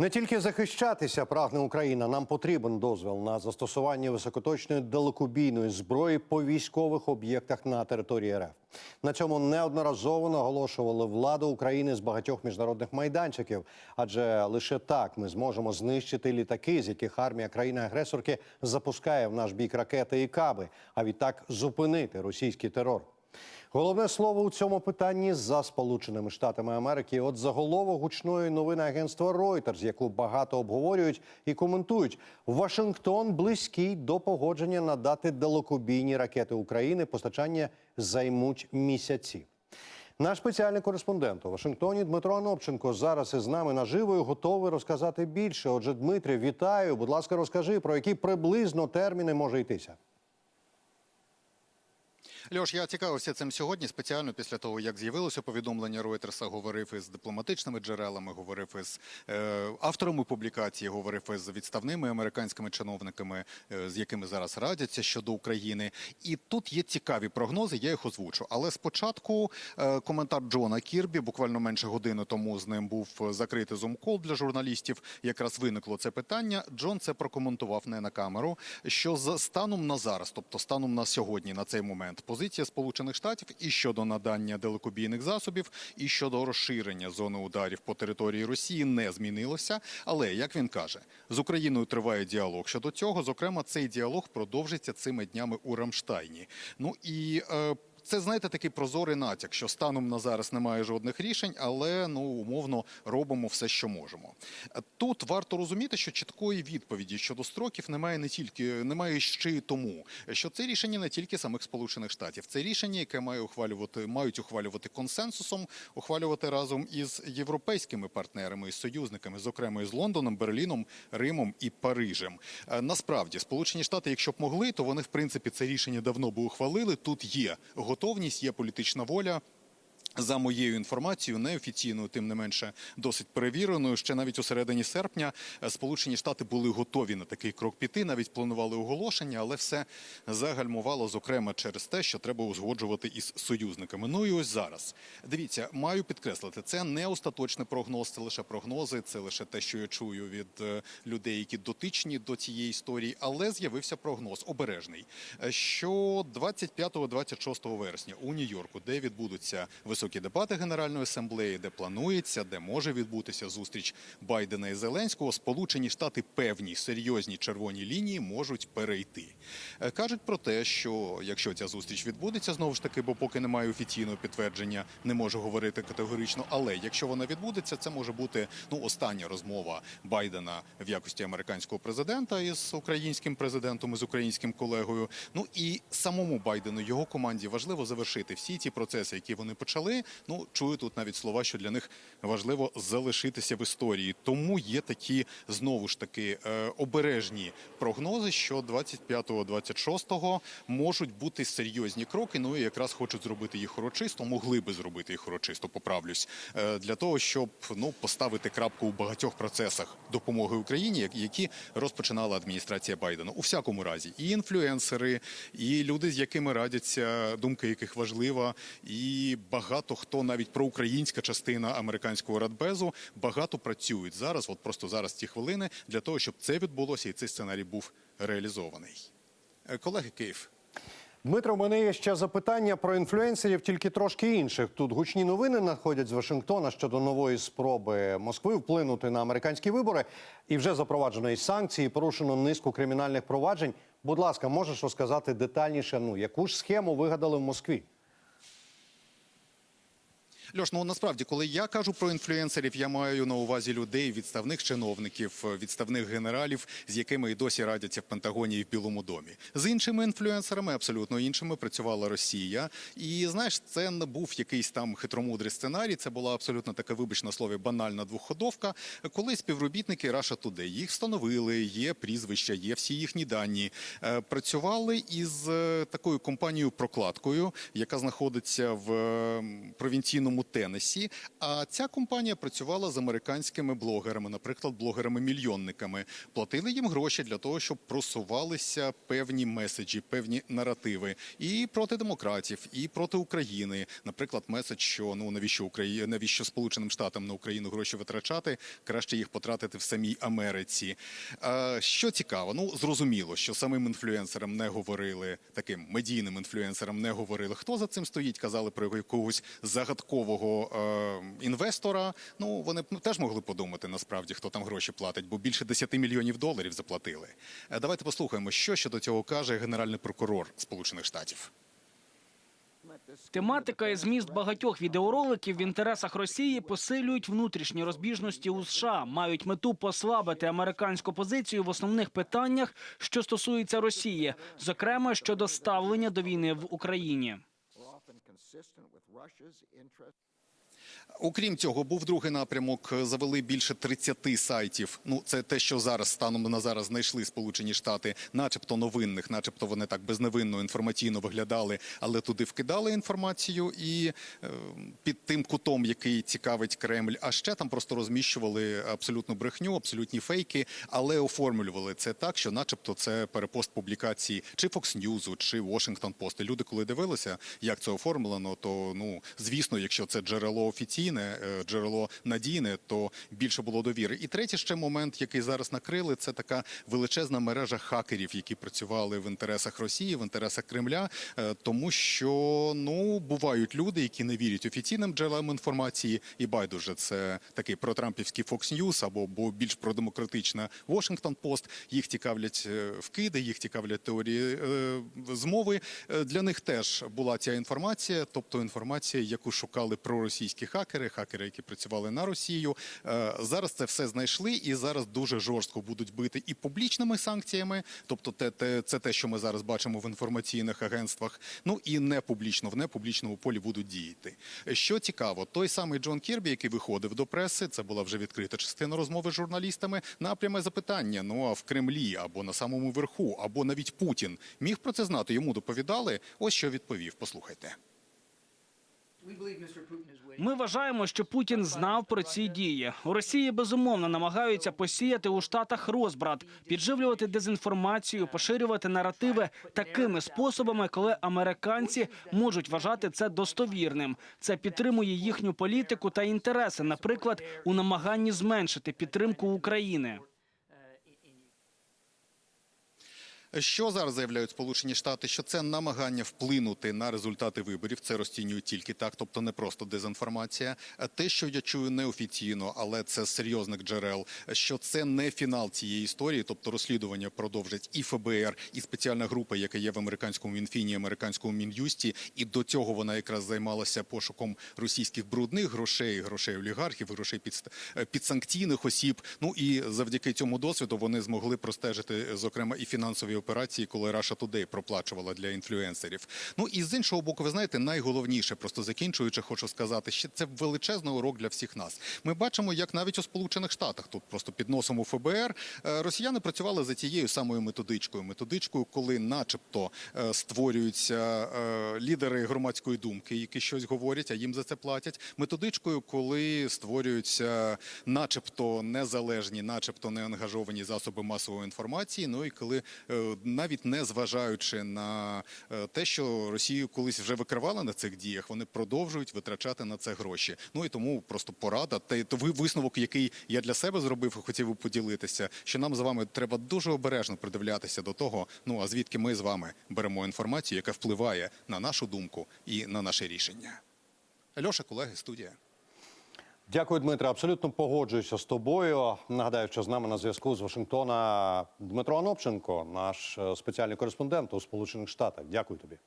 Не тільки захищатися прагне Україна, нам потрібен дозвіл на застосування високоточної далекобійної зброї по військових об'єктах на території РФ. На цьому неодноразово наголошували влада України з багатьох міжнародних майданчиків, адже лише так ми зможемо знищити літаки, з яких армія країни-агресорки запускає в наш бік ракети і каби, а відтак зупинити російський терор. Головне слово у цьому питанні за Сполученими Штатами Америки. От заголовок гучної новини агентства Reuters, яку багато обговорюють і коментують. Вашингтон близький до погодження надати далекобійні ракети України. Постачання займуть місяці. Наш спеціальний кореспондент у Вашингтоні Дмитро Анопченко зараз із нами наживо і готовий розказати більше. Отже, Дмитрий, вітаю. Будь ласка, розкажи про які приблизно терміни може йтися. Льош, я цікавився цим сьогодні спеціально після того, як з'явилося повідомлення Ройтерса, говорив із дипломатичними джерелами, говорив із е, авторами публікації, говорив із відставними американськими чиновниками, е, з якими зараз радяться щодо України. І тут є цікаві прогнози, я їх озвучу. Але спочатку е, коментар Джона Кірбі, буквально менше години тому з ним був закритий зум-кол для журналістів. Якраз виникло це питання. Джон це прокоментував не на камеру. Що з станом на зараз, тобто станом на сьогодні, на цей момент, позиція Сполучених Штатів і щодо надання далекобійних засобів, і щодо розширення зони ударів по території Росії не змінилося. Але як він каже, з Україною триває діалог щодо цього. Зокрема, цей діалог продовжиться цими днями у Рамштайні. Ну і е, це знаєте такий прозорий натяк, що станом на зараз немає жодних рішень, але ну умовно робимо все, що можемо. Тут варто розуміти, що чіткої відповіді щодо строків немає не тільки немає ще й тому, що це рішення не тільки самих Сполучених Штатів, це рішення, яке має ухвалювати, мають ухвалювати консенсусом, ухвалювати разом із європейськими партнерами і союзниками, зокрема із Лондоном, Берліном, Римом і Парижем. Е, Насправді, Сполучені Штати, якщо б могли, то вони в принципі це рішення давно би ухвалили. Тут є готовність, є політична воля. За моєю інформацією, неофіційною, тим не менше, досить перевіреною. Ще навіть у середині серпня е, Сполучені Штати були готові на такий крок піти, навіть планували оголошення, але все загальмувало, зокрема, через те, що треба узгоджувати із союзниками. Ну і ось зараз. Дивіться, маю підкреслити, це не остаточний прогноз, це лише прогнози, це лише те, що я чую від е, людей, які дотичні до цієї історії. Але з'явився прогноз обережний, е, що 25-26 вересня у Нью-Йорку, де відбудуться високі дебати Генеральної асамблеї, де планується, де може відбутися зустріч Байдена і Зеленського, Сполучені Штати певні серйозні червоні лінії можуть перейти. Е, Кажуть про те, що якщо ця зустріч відбудеться, знову ж таки, бо поки немає офіційного підтвердження, не можу говорити категорично. Але якщо вона відбудеться, це може бути ну остання розмова Байдена в якості американського президента із українським президентом, із українським колегою. Ну і самому Байдену його команді важливо завершити всі ці процеси, які вони почали. Ну чую тут навіть слова, що для них важливо залишитися в історії. Тому є такі знову ж таки е, обережні прогнози, що 25-26 можуть бути серйозні кроки. Ну і якраз хочуть зробити їх урочисто, могли би зробити їх урочисто, поправлюсь, е, для того, щоб ну поставити крапку у багатьох процесах допомоги Україні, які розпочинала адміністрація Байдена. У всякому разі, і інфлюенсери, і люди, з якими радяться, думка яких важлива, і багато хто навіть проукраїнська частина американського радбезу багато працюють зараз. От просто зараз ці хвилини для того, щоб це відбулося, і цей сценарій був реалізований. Е, Колеги Київ. Дмитро, у мене є ще запитання про інфлюенсерів, тільки трошки інших. Тут гучні новини надходять з Вашингтона щодо нової спроби Москви вплинути на американські вибори. І вже запроваджено і санкції, порушено низку кримінальних проваджень. Будь ласка, можеш розказати детальніше, ну яку ж схему вигадали в Москві? Льош, ну насправді, коли я кажу про інфлюенсерів, я маю на увазі людей, відставних чиновників, відставних генералів, з якими і досі радяться в Пентагоні і в Білому домі. З іншими інфлюенсерами, абсолютно іншими, працювала Росія. І знаєш, це не був якийсь там хитромудрий сценарій. Це була абсолютно така, вибач на слові, банальна двохходовка. Коли співробітники Russia Today, їх встановили, є прізвища, є всі їхні дані. е, Працювали із е, такою компанією прокладкою, яка знаходиться в провінційному штатному Теннессі. А ця компанія працювала з американськими блогерами, наприклад, блогерами-мільйонниками. Платили їм гроші для того, щоб просувалися певні меседжі, певні наративи і проти демократів, і проти України. Наприклад, меседж, що ну навіщо Україні, навіщо Сполученим Штатам на Україну гроші витрачати, краще їх потратити в самій Америці. А, що цікаво, ну зрозуміло, що самим інфлюенсерам не говорили, таким медійним інфлюенсерам не говорили. Хто за цим стоїть? Казали про якогось загадкового е, інвестора. Ну вони теж могли подумати насправді, хто там гроші платить, бо більше 10 мільйонів доларів заплатили. Е, давайте послухаємо, що щодо цього каже генеральний прокурор Сполучених Штатів. Тематика і зміст багатьох відеороликів в інтересах Росії посилюють внутрішні розбіжності у США, мають мету послабити американську позицію в основних питаннях, що стосуються Росії, зокрема щодо ставлення до війни в Україні. Russia's interests Окрім цього, був другий напрямок. Завели більше 30 сайтів. Ну, це те, що зараз станом на зараз знайшли Сполучені Штати, начебто новинних, начебто вони так безневинно інформаційно виглядали, але туди вкидали інформацію і е, під тим кутом, який цікавить Кремль. А ще там просто розміщували абсолютну брехню, абсолютні фейки, але оформлювали це так, що, начебто, це перепост публікації чи Fox News, чи Washington Post. І люди, коли дивилися, як це оформлено, то ну звісно, якщо це джерело офіційне, е, джерело надійне, то більше було довіри. І третій ще момент, який зараз накрили, це така величезна мережа хакерів, які працювали в інтересах Росії, в інтересах Кремля, е, тому що ну бувають люди, які не вірять офіційним джерелам інформації, і байдуже це такий протрампівський Fox News або бо більш продемократична Washington Post. Їх цікавлять е, вкиди, їх цікавлять теорії змови. Для них теж була ця інформація, тобто інформація, яку шукали проросійські хакери, хакери, які працювали на Росію. Е, Зараз це все знайшли, і зараз дуже жорстко будуть бити і публічними санкціями, тобто те, те, це те, що ми зараз бачимо в інформаційних агентствах. Ну і не публічно, в непублічному полі будуть діяти. Що цікаво, той самий Джон Кірбі, який виходив до преси, це була вже відкрита частина розмови з журналістами. На пряме запитання: ну а в Кремлі або на самому верху, або навіть Путін міг про це знати. Йому доповідали. Ось що відповів. Послухайте. Ми вважаємо, що Путін знав про ці дії. У Росії безумовно намагаються посіяти у штатах розбрат, підживлювати дезінформацію, поширювати наративи такими способами, коли американці можуть вважати це достовірним. Це підтримує їхню політику та інтереси, наприклад, у намаганні зменшити підтримку України. Що зараз заявляють Сполучені Штати? Що це намагання вплинути на результати виборів. Це розцінюють тільки так, тобто не просто дезінформація. Те, що я чую неофіційно, але це серйозних джерел. Що це не фінал цієї історії, тобто розслідування продовжать і ФБР, і спеціальна група, яка є в американському Мінфіні, американському мін'юсті, і до цього вона якраз займалася пошуком російських брудних грошей, грошей олігархів, грошей підсанкційних осіб. Ну і завдяки цьому досвіду вони змогли простежити, зокрема, і фінансові операції, коли Russia Today проплачувала для інфлюенсерів. Ну і з іншого боку, ви знаєте, найголовніше, просто закінчуючи, хочу сказати, що це величезний урок для всіх нас. Ми бачимо, як навіть у Сполучених Штатах, тут просто під носом у ФБР, е, росіяни працювали за тією самою методичкою. Методичкою, коли, начебто, е, створюються е, лідери громадської думки, які щось говорять, а їм за це платять. Методичкою, коли створюються, начебто, незалежні, начебто не ангажовані засоби масової інформації. Ну і коли навіть не зважаючи на е, те, що Росію колись вже викривали на цих діях, вони продовжують витрачати на це гроші. Ну і тому просто порада, та то ви- висновок, який я для себе зробив, хотів би поділитися, що нам з вами треба дуже обережно придивлятися до того, ну а звідки ми з вами беремо інформацію, яка впливає на нашу думку і на наше рішення. Льоша, колеги, студія. Дякую, Дмитро. Абсолютно погоджуюся з тобою. Нагадаю, що з нами на зв'язку з Вашингтона Дмитро Анопченко, наш е, спеціальний кореспондент у Сполучених Штатах. Дякую тобі.